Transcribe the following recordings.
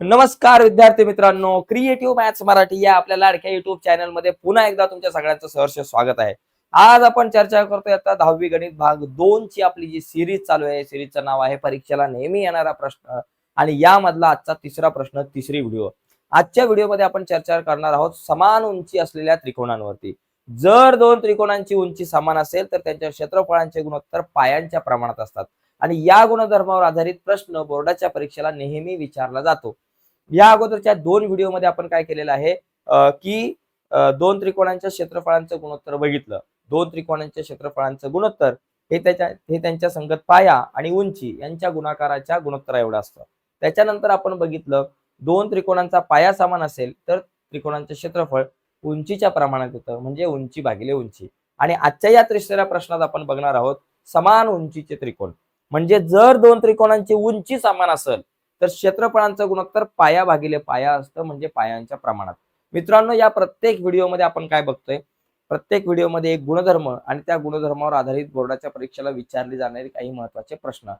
नमस्कार विद्यार्थी मित्रांनो क्रिएटिव्ह मॅथ्स मराठी या आपल्या लाडक्या युट्यूब चॅनलमध्ये पुन्हा एकदा तुमच्या सगळ्यांचं सहर्ष स्वागत आहे. आज आपण चर्चा करतोय आता दहावी गणित भाग दोन ची आपली जी सिरीज चालू आहे सिरीजचं नाव आहे परीक्षेला नेहमी येणारा प्रश्न आणि यामधला आजचा तिसरा प्रश्न तिसरी व्हिडिओ आजच्या व्हिडिओमध्ये आपण चर्चा करणार आहोत समान उंची असलेल्या त्रिकोणांवरती. जर दोन त्रिकोणांची उंची समान असेल तर त्यांच्या क्षेत्रफळांचे गुणोत्तर पायांच्या प्रमाणात असतात. आणि या गुणधर्मावर आधारित प्रश्न बोर्डाच्या परीक्षेला नेहमी विचारला जातो. या अगोदरच्या दोन व्हिडिओमध्ये आपण काय केलेलं आहे की दोन त्रिकोणांच्या क्षेत्रफळांचं गुणोत्तर बघितलं. दोन त्रिकोणांच्या क्षेत्रफळांचं गुणोत्तर हे त्याच्या हे त्यांच्या संगत पाया आणि उंची यांच्या गुणाकाराच्या गुणोत्तरा एवढं असतं. त्याच्यानंतर आपण बघितलं दोन त्रिकोणांचा पाया समान असेल तर त्रिकोणांचे क्षेत्रफळ उंचीच्या प्रमाणात येतं म्हणजे उंची भागिले उंची. आणि आजच्या या तिसऱ्या प्रश्नात आपण बघणार आहोत समान उंचीचे त्रिकोण. म्हणजे जर दोन त्रिकोणांची उंची समान असेल तर क्षेत्रफळांचं गुणोत्तर पाया भागिले पाया असतं म्हणजे पायांच्या प्रमाणात. मित्रांनो या प्रत्येक व्हिडिओमध्ये आपण काय बघतोय? प्रत्येक व्हिडिओमध्ये एक गुणधर्म आणि त्या गुणधर्मावर आधारित बोर्डाच्या परीक्षेला विचारले जाणारे काही महत्त्वाचे प्रश्न.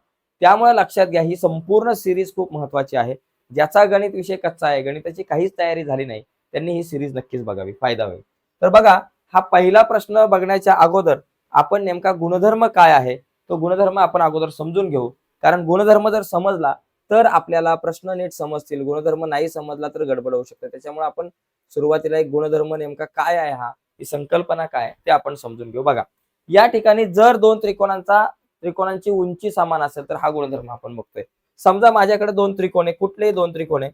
त्यामुळे लक्षात घ्या ही संपूर्ण सिरीज खूप महत्वाची आहे. ज्याचा गणित विषय कच्चा आहे गणिताची काहीच तयारी झाली नाही त्यांनी ही सिरीज नक्कीच बघावी फायदा होईल. तर बघा हा पहिला प्रश्न बघण्याच्या अगोदर आपण नेमका गुणधर्म काय आहे? तो गुणधर्म आपण अगोदर समजून घेऊ. कारण गुणधर्म जर समजला तर आपल्याला प्रश्न नीट समजतील गुणधर्म नाही समजला तर गडबड होऊ शकते. त्याच्यामुळे आपण सुरुवातीला एक गुणधर्म नेमका काय आहे हा ही संकल्पना काय ते आपण समजून घेऊ. बघा या ठिकाणी जर दोन त्रिकोणांचा त्रिकोणांची उंची समान असेल तर हा गुणधर्म आपण बघतोय. समजा माझ्याकडे दोन त्रिकोण आहे कुठलेही दोन त्रिकोण आहे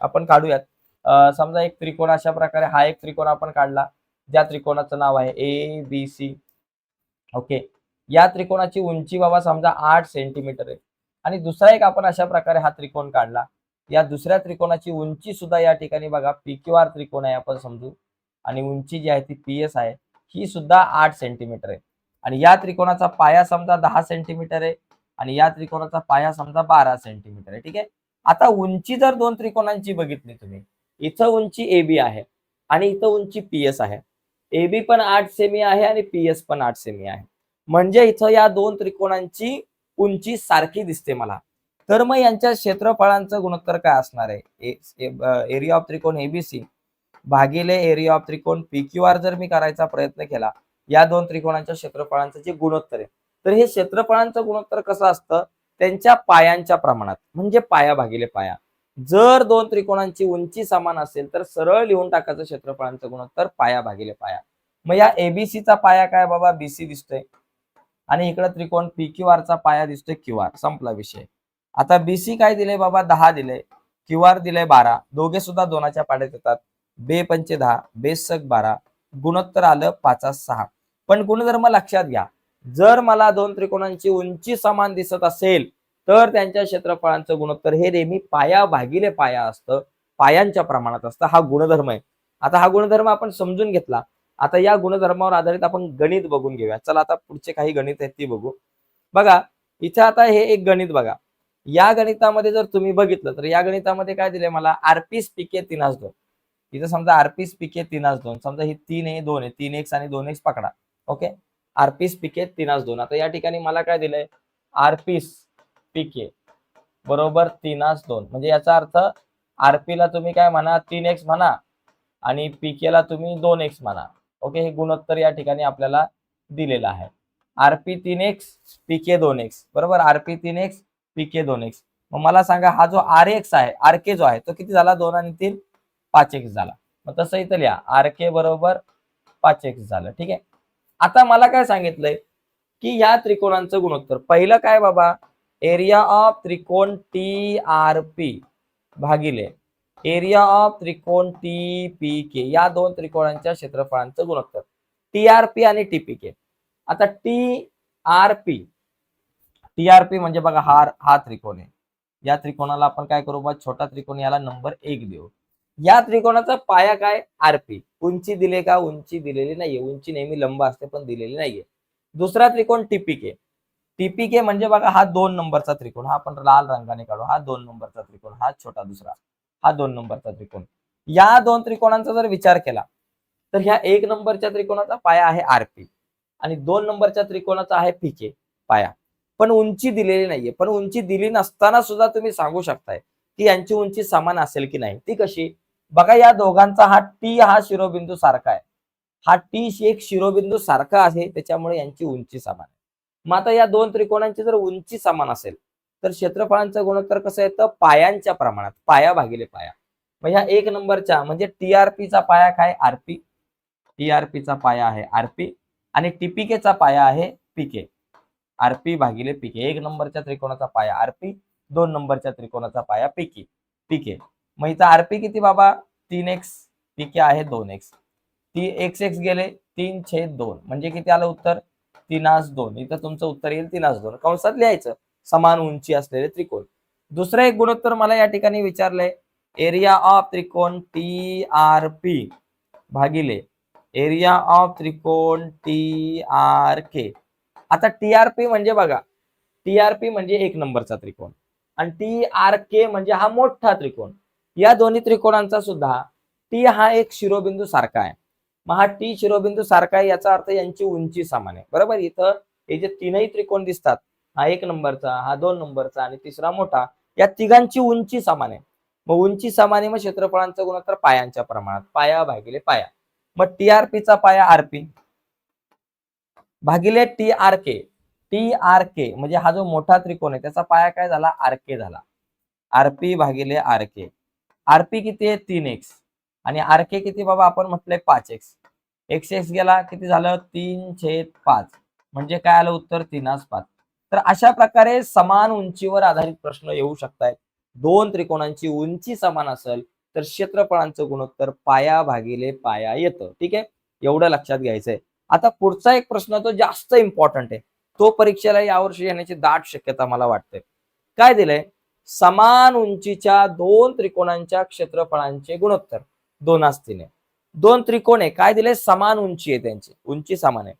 आपण काढूयात. समजा एक त्रिकोण अशा प्रकारे हा एक त्रिकोण आपण काढला ज्या त्रिकोणाचं नाव आहे ए बी सी ओके. या त्रिकोणाची उंची बाबा समजा आठ सेंटीमीटर आहे. आणि दुसरा एक आपण अशा प्रकारे हा त्रिकोण काढला. या दुसऱ्या त्रिकोणाची उंची सुद्धा या ठिकाणी बघा पी क्यू आर त्रिकोण आहे आपण समजू. आणि उंची जी आहे ती पी एस आहे ही सुद्धा आठ सेंटीमीटर आहे. आणि या त्रिकोणाचा पाया समजा दहा सेंटीमीटर आहे आणि या त्रिकोणाचा पाया समजा बारा सेंटीमीटर आहे. ठीक आहे? आता उंची जर दोन त्रिकोणांची बघितली तुम्ही इथं उंची ए बी आहे आणि इथं उंची पी एस आहे. ए बी पण आठ सेमी आहे आणि पी एस पण आठ सेमी आहे. म्हणजे इथं या दोन त्रिकोणांची उंची सारखी दिसते मला. तर मग यांच्या क्षेत्रफळांचं गुणोत्तर काय असणार आहे? एरिया ऑफ त्रिकोण एबीसी भागिले एरिया ऑफ त्रिकोण पी क्यू आर जर मी करायचा प्रयत्न केला या दोन त्रिकोणांच्या क्षेत्रफळांचं जे गुणोत्तर आहे तर हे क्षेत्रफळांचं गुणोत्तर कसं असतं? त्यांच्या पायांच्या प्रमाणात म्हणजे पाया भागिले पाया. जर दोन त्रिकोणांची उंची समान असेल तर सरळ लिहून टाकायचं क्षेत्रफळांचं गुणोत्तर पाया भागिले पाया. मग या एबीसीचा पाया काय बाबा? बीसी दिसतोय. आणि इकडे त्रिकोण पी क्यू आरचा पाया दिसतोय क्यू आर संपला विषय. आता बीसी काय दिले बाबा? दहा दिले क्यू आर दिले बारा. दोघे सुद्धा दोनाच्या पाड्यात येतात. बे पंचे दहा बेसक बारा. गुणोत्तर आलं पाचा सहा. पण गुणधर्म लक्षात घ्या. जर मला दोन त्रिकोणांची उंची समान दिसत असेल तर त्यांच्या क्षेत्रफळांचं गुणोत्तर हे नेहमी पाया भागिले पाया असतं. पायांच्या प्रमाणात असतं. हा गुणधर्म आहे. आता हा गुणधर्म आपण समजून घेतला. आता या गुणधर्मावर आधारित आपण गणित बघून घेऊया. चला आता पुढचे काही गणित आहेत ती बघू. बघा इथे आता हे एक गणित बघा. या गणितामध्ये जर तुम्ही बघितलं तर या गणितामध्ये काय दिले मला? आरपीस पिके तिनास दोन. इथं समजा आरपीस पिके तिनास दोन. समजा ही तीन आहे दोन आहे. तीन एक्स आणि दोन एक्स पकडा. ओके? आरपीस पिके तिनास दोन. आता या ठिकाणी मला काय दिलंय? आरपीस पिके बरोबर तिनास दोन. म्हणजे याचा अर्थ आरपी ला तुम्ही काय म्हणा? तीन एक्स म्हणा आणि पीके ला तुम्ही दोन एक्स म्हणा. ओके? हे गुणोत्तर या ठिकाणी आपल्याला दिलेलं आहे. आरपी तीन एक्स पीके दोन एक्स बरोबर? आरपी तीन एक्स पीके दोन एक्स मग मला सांगा हा जो आर एक्स आहे आर के जो आहे तो किती झाला? दोन आणि तीन पाच एक्स झाला. मग तसं इथं लिहा. आर के बरोबर पाच एक्स झालं. ठीक आहे? आता मला काय सांगितलंय? की या त्रिकोणांचं गुणोत्तर. पहिलं काय बाबा? एरिया ऑफ त्रिकोण टी आर पी भागिले एरिया ऑफ त्रिकोण टी पी के या दोन त्रिकोणांच्या क्षेत्रफळांचं गुणोत्तर. टी आर पी आणि टी पी के आता T R P T R P म्हणजे बघा हा हा त्रिकोण आहे. या त्रिकोणाला आपण काय करू बा? छोटा त्रिकोण याला नंबर एक देऊ. या त्रिकोणाचा पाया काय? आरपी उंची दिले का? उंची दिलेली नाहीये. उंची नेहमी लंब असते पण दिलेली नाहीये. दुसरा त्रिकोण टीपीके टीपीके म्हणजे बघा हा दोन नंबरचा त्रिकोण. हा आपण लाल रंगाने काढू. हा दोन नंबरचा त्रिकोण. हा छोटा दुसरा. हा दोन नंबरचा त्रिकोण. या दोन त्रिकोणांचा जर विचार केला तर ह्या एक नंबरच्या त्रिकोणाचा पाया आहे आरपी आणि दोन नंबरच्या त्रिकोणाचा आहे पीके पाया. पण उंची दिलेली नाहीये. पण उंची दिली नसताना सुद्धा तुम्ही सांगू शकताय की यांची उंची समान असेल की नाही. ती कशी? बघा या दोघांचा हा टी हा शिरोबिंदू सारखा आहे. हा टी एक शिरोबिंदू सारखा आहे त्याच्यामुळे यांची उंची समान आहे. मग आता या दोन त्रिकोणांची जर उंची समान असेल तर क्षेत्रफळांचं गुणोत्तर कसं येतं? पायांच्या प्रमाणात पाया भागिले पाया. मग ह्या एक नंबरच्या म्हणजे टीआरपीचा पाया काय? आरपी. टीआरपीचा पाया आहे आरपी आणि टीपीकेचा पाया आहे पीके. आरपी भागिले पीके. एक नंबरच्या त्रिकोणाचा पाया आरपी दोन नंबरच्या त्रिकोणाचा पाया पीके. पीके. मग इथं आरपी किती बाबा? तीन एक्स. पीके आहे दोन एक्स. ती एक्स एक्स गेले तीन छेद दोन. म्हणजे किती आलं उत्तर? तीनास दोन. इथं तुमचं उत्तर येईल तीनास दोन. कंसात लिहायचं. समान उंची असलेले त्रिकोण. दुसरं एक गुणोत्तर मला या ठिकाणी विचारलंय. एरिया ऑफ त्रिकोण टी आर पी भागिले एरिया ऑफ त्रिकोण टी आर के आता टी आर पी म्हणजे बघा टी आर पी म्हणजे एक नंबरचा त्रिकोण आणि टी आर के म्हणजे हा मोठा त्रिकोण. या दोन्ही त्रिकोणांचा सुद्धा टी हा एक शिरोबिंदू सारखा आहे. मग हा टी शिरोबिंदू सारखा आहे याचा अर्थ यांची उंची समान आहे. बरोबर? इथं हे जे तीनही त्रिकोण दिसतात हा एक नंबरचा हा दोन नंबरचा आणि तिसरा मोठा या तिघांची उंची समान आहे. मग उंची समान आहे मग क्षेत्रफळांचं गुणोत्तर पायांच्या प्रमाणात पाया भागिले पाया. मग टीआरपीचा पाया आरपी भागिले T R K T R K म्हणजे हा जो मोठा त्रिकोण आहे त्याचा पाया काय झाला? आर के झाला. आरपी भागिले आर के आरपी किती आहे? तीन एक्स आणि आर के किती बाबा? आपण म्हटलंय पाच एक्स एक्स एक्स गेला किती झालं? तीन छेद पाच. म्हणजे काय आलं उत्तर? तीनास पाच. तर अशा प्रकारे समान उंचीवर आधारित प्रश्न येऊ शकतात दोन त्रिकोणांची उंची समान असेल तर क्षेत्रफळांचं गुणोत्तर पाया भागिले पाया येतं. ठीक आहे? एवढं लक्षात घ्यायचंय. आता पुढचा एक प्रश्न तो जास्त इम्पॉर्टंट आहे. तो परीक्षेला यावर्षी येण्याची दाट शक्यता मला वाटते काय दिलंय? समान उंचीच्या दोन त्रिकोणांच्या क्षेत्रफळांचे गुणोत्तर. दोन असतीने दोन त्रिकोण आहे. काय दिले समान उंची आहे त्यांची. उंची समान आहे.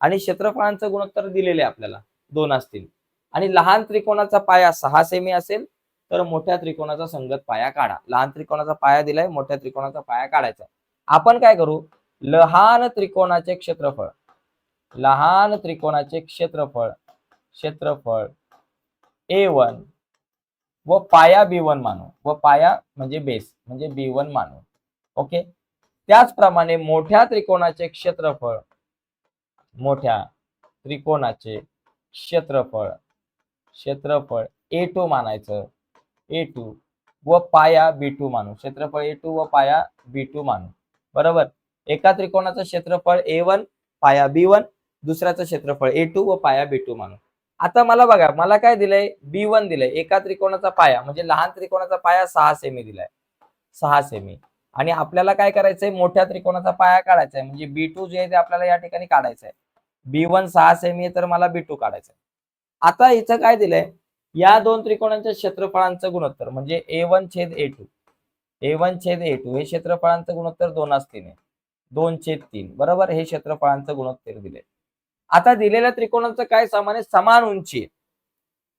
आणि क्षेत्रफळांचं गुणोत्तर दिलेले आहे आपल्याला. दोन असतील. आणि लहान त्रिकोणाचा पाया सहा सेमी असेल तर मोठ्या त्रिकोणाचा संगत पाया काढा. लहान त्रिकोणाचा पाया दिलाय मोठ्या त्रिकोणाचा पाया काढायचा. आपण काय करू? लहान त्रिकोणाचे क्षेत्रफळ. लहान त्रिकोणाचे क्षेत्रफळ क्षेत्रफळ ए वन व पाया बी वन मानू. व पाया म्हणजे बेस म्हणजे बी वन मानू. ओके त्याचप्रमाणे मोठ्या त्रिकोणाचे क्षेत्रफळ मोठ्या त्रिकोणाचे क्षेत्रफळ. क्षेत्रफळ ए टू मानायचं. ए टू व पाया बी टू मानू. क्षेत्रफळ ए टू व पाया बी टू मानू. बरोबर? एका त्रिकोणाचं क्षेत्रफळ ए वन पाया बी वन दुसऱ्याचं क्षेत्रफळ ए टू व पाया बी टू मानू. आता मला बघा मला काय दिलंय? बी वन दिलंय. एका त्रिकोणाचा पाया म्हणजे लहान त्रिकोणाचा पाया सहा सेमी दिलाय. सहा सेमी आणि आपल्याला काय करायचंय? मोठ्या त्रिकोणाचा पाया काढायचा आहे म्हणजे बी टू जे आहे ते आपल्याला या ठिकाणी काढायचं आहे बी वन सहा सेमी आहे तर मला बी टू काढायचं आता इथं काय दिलंय? या दोन त्रिकोणांच्या क्षेत्रफळांचं गुणोत्तर म्हणजे ए वन छेद ए टू ए वन छेद ए टू हे क्षेत्रफळांचं गुणोत्तर दोन असतीने दोन छेद तीन बरोबर? हे क्षेत्रफळांचं गुणोत्तर दिले आता दिलेल्या त्रिकोणांचं काय समान आहे? समान उंची आहे.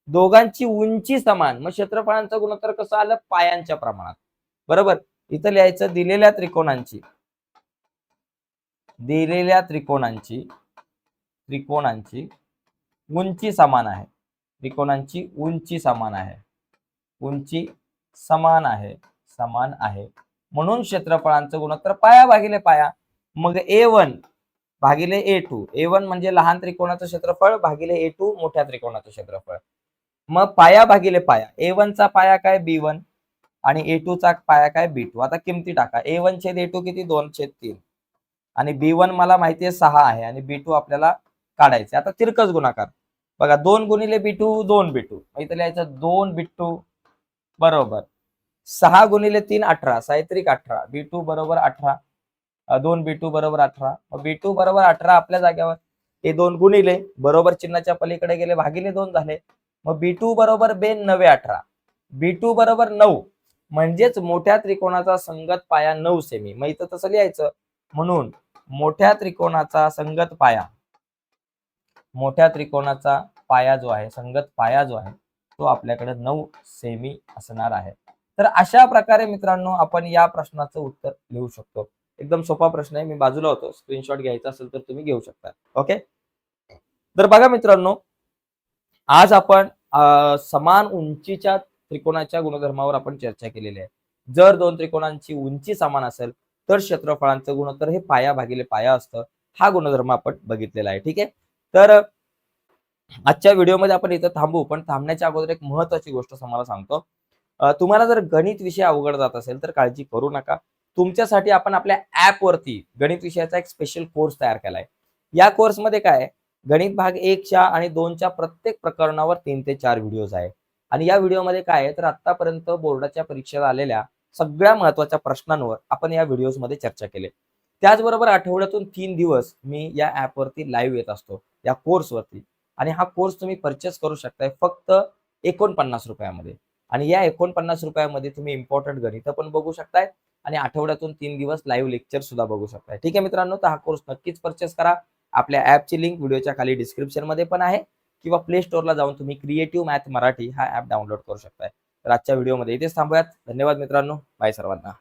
दोघांची उंची समान मग क्षेत्रफळांचं गुणोत्तर कसं आलं? पायांच्या प्रमाणात. बरोबर? इथं लिहायचं दिलेल्या त्रिकोणांची. दिलेल्या त्रिकोणांची त्रिकोणांची उंची समान आहे. त्रिकोणांची उंची समान आहे. उंची समान आहे. समान आहे. म्हणून क्षेत्रफळांचं गुणोत्तर पाया भागिले पाया. मग ए वन भागिले ए टू. ए वन म्हणजे लहान त्रिकोणाचं क्षेत्रफळ भागिले ए टू मोठ्या त्रिकोणाचं क्षेत्रफळ. मग पाया भागिले पाया. ए चा पाया काय? B one. आणि ए चा पाया काय? B two. आता किमती टाका. ए वन छेद ए टू किती? दोन छेद तीन. आणि बी वन मला माहिती आहे सहा आहे. आणि बी टू आपल्याला काढायचे. आता तिरकस गुणाकार. बघा दोन गुणिले बी टू दोन बिटू टू इथं लिहायचं दोन बिट्टू बरोबर. सहा गुणिले तीन अठरा. साहित्रिक अठरा. बी टू बरोबर अठरा. दोन बिटू टू बरोबर अठरा. बी टू बरोबर अठरा आपल्या जाग्यावर. हे दोन गुणिले बरोबर चिन्हाच्या पलीकडे गेले भागिले दोन झाले. मग बी टू बरोबर बेन नवे अठरा. बी टू बरोबर नऊ. म्हणजेच मोठ्या त्रिकोणाचा संगत पाया नऊ सेमी. मग इथं तसं लिहायचं. म्हणून मोठ्या त्रिकोणाचा संगत पाया मोठ्या त्रिकोणाचा पाया जो आहे संगत पाया जो आहे तो आपल्याकडे नऊ सेमी असणार आहे. तर अशा प्रकारे मित्रांनो आपण या प्रश्नाचं उत्तर लिहू शकतो. एकदम सोपा प्रश्न आहे मी बाजूला होतो. स्क्रीनशॉट घ्यायचा असेल तर तुम्ही घेऊ शकता. ओके तर बघा मित्रांनो आज आपण समान उंचीच्या त्रिकोणाच्या गुणधर्मावर आपण चर्चा केलेली आहे. जर दोन त्रिकोणांची उंची समान असेल तर क्षेत्रफळांचं गुणोत्तर हे पाया भागिले पाया असतं. हा गुणधर्म आपण बघितलेला आहे. ठीक आहे? तर आजच्या व्हिडिओमध्ये आपण इथं थांबू पण थांबण्याच्या अगोदर एक महत्वाची गोष्ट तुम्हाला सांगतो. तुम्हाला जर गणित विषय अवघड जात असेल तर काळजी करू नका. तुमच्यासाठी आपण आपल्या ऍपवरती गणित विषयाचा एक स्पेशल कोर्स तयार केलाय. या कोर्समध्ये काय गणित भाग एकच्या आणि दोनच्या प्रत्येक प्रकरणावर तीन ते चार व्हिडिओज आहे. आणि या व्हिडिओमध्ये काय आहे? तर आतापर्यंत बोर्डाच्या परीक्षेत आलेल्या सगळ्या महत्त्वाच्या प्रश्नांवर आपण या व्हिडिओजमध्ये चर्चा केली. त्याचबरोबर आठवड्यातून तीन दिवस मी या ऍप वरती लाईव्ह येत असतो. या कोर्सवरती आणि हा कोर्स तुम्ही परचेस करू शकताय फक्त एकोणपन्नास रुपयामध्ये. आणि या एकोणपन्नास रुपयामध्ये तुम्ही इम्पॉर्टंट गणित पण बघू शकताय आणि आठवड्यातून तीन दिवस लाईव्ह लेक्चर सुद्धा बघू शकताय. ठीक आहे मित्रांनो तर हा कोर्स नक्कीच परचेस करा. आपल्या ऍपची लिंक व्हिडिओच्या खाली डिस्क्रिप्शनमध्ये पण आहे. किंवा प्ले स्टोअरला जाऊन तुम्ही क्रिएटिव्ह मॅथ मराठी हा ऍप डाउनलोड करू शकताय. तर आजच्या व्हिडिओमध्ये इथेच थांबूयात. धन्यवाद मित्रांनो. बाय सर्वांना.